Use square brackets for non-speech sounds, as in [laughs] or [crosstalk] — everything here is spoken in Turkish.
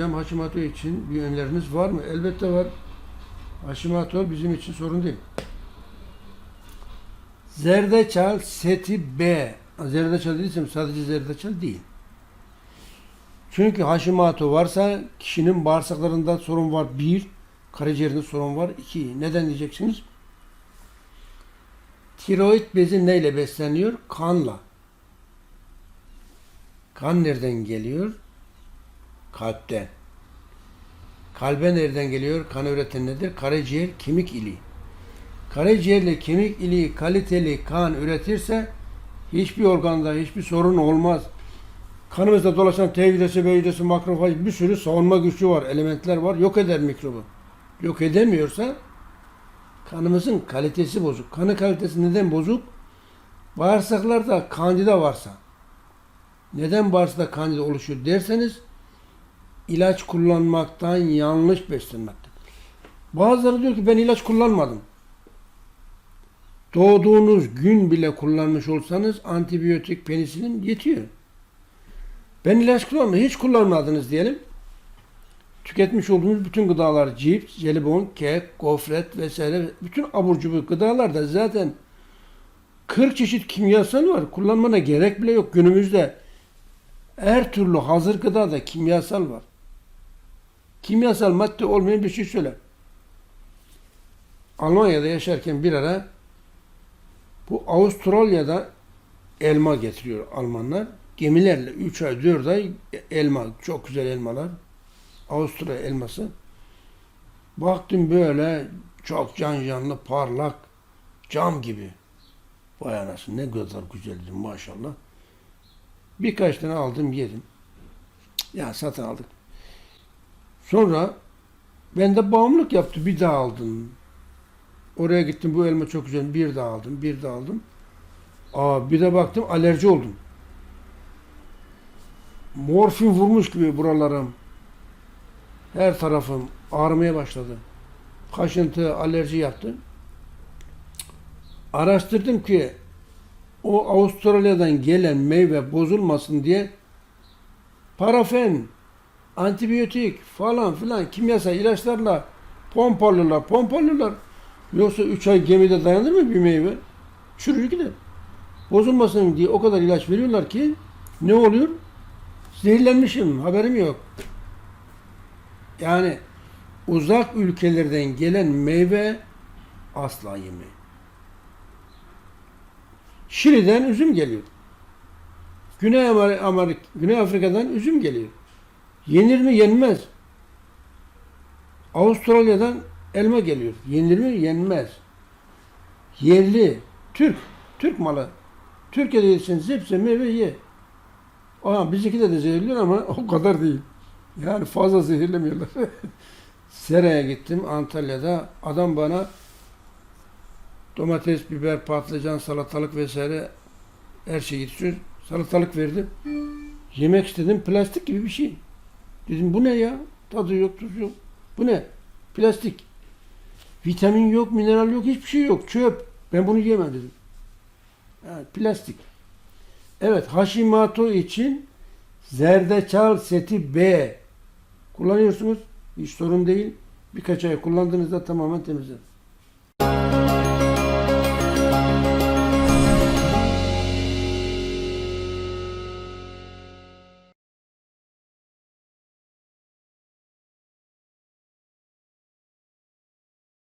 Hocam Hashimoto için bir öneriniz var mı? Elbette var. Hashimoto bizim için sorun değil. Zerdeçal seti B. Zerdeçal değilsem sadece zerdeçal değil. Çünkü Hashimoto varsa kişinin bağırsaklarında sorun var. Bir, karaciğerinde sorun var. İki, neden diyeceksiniz? Tiroid bezi neyle besleniyor? Kanla. Kan nereden geliyor? Kalpten. Kalbe nereden geliyor? Kan üreten nedir? Karaciğer, kemik iliği. Karaciğerle kemik iliği kaliteli kan üretirse hiçbir organda hiçbir sorun olmaz. Kanımızda dolaşan T hücresi, B hücresi, makrofaj bir sürü savunma gücü var, elementler var. Yok eder mikrobu. Yok edemiyorsa kanımızın kalitesi bozuk. Kanı kalitesi neden bozuk? Bağırsaklarda kandida varsa. Neden bağırsakta kandida oluşuyor derseniz ilaç kullanmaktan yanlış beslenmekten. Bazıları diyor ki ben ilaç kullanmadım. Doğduğunuz gün bile kullanmış olsanız antibiyotik, penisilin yetiyor. Ben ilaç kullanmadım. Hiç kullanmadınız diyelim. Tüketmiş olduğunuz bütün gıdalar, cips, jelibon, kek, gofret vesaire bütün abur cubur gıdalarda zaten 40 çeşit kimyasal var. Kullanmana gerek bile yok. Günümüzde her türlü hazır gıdada kimyasal var. Kimyasal madde olmayan bir şey söyle. Almanya'da yaşarken bir ara bu Avustralya'da elma getiriyor Almanlar. Gemilerle 3 ay 4 ay elma, çok güzel elmalar. Avusturya elması. Baktım böyle çok can canlı, parlak, cam gibi. Vay anasını ne kadar güzel dedim maşallah. Birkaç tane aldım yedim. Ya satın aldık. Sonra ben de bağımlılık yaptı. Bir daha aldım. Oraya gittim bu elma çok güzel. Bir daha aldım. Bir daha aldım. Aa, bir de baktım alerji oldum. Morfin vurmuş gibi buralarım. Her tarafım ağrımaya başladı. Kaşıntı, alerji yaptı. Araştırdım ki o Avustralya'dan gelen meyve bozulmasın diye parafen, antibiyotik falan filan kimyasal ilaçlarla pompalıyorlar, pompalıyorlar. Yoksa 3 ay gemide dayanır mı bir meyve? Çürür gider. Bozulmasın diye o kadar ilaç veriyorlar ki ne oluyor? Zehirlenmişim, haberim yok. Yani uzak ülkelerden gelen meyve asla yemeyin. Şili'den üzüm geliyor. Güney Amerika, Güney Afrika'dan üzüm geliyor. Yenir mi? Yenmez. Avustralya'dan elma geliyor. Yenir mi? Yenmez. Yerli, Türk, Türk malı. Türkiye'de yetişen hepsi meyve ye. Aha, bizimkiler de zehirliyor ama [laughs] o kadar değil. Yani fazla zehirlemiyorlar. [laughs] Seraya gittim Antalya'da. Adam bana domates, biber, patlıcan, salatalık vesaire her şey yetişiyor. Salatalık verdi. Yemek istedim. Plastik gibi bir şey. Dedim bu ne ya? Tadı yok, tuz yok. Bu ne? Plastik. Vitamin yok, mineral yok, hiçbir şey yok. Çöp. Ben bunu yemem dedim. Yani plastik. Evet, Hashimoto için zerdeçal seti B kullanıyorsunuz. Hiç sorun değil. Birkaç ay kullandığınızda tamamen temizler.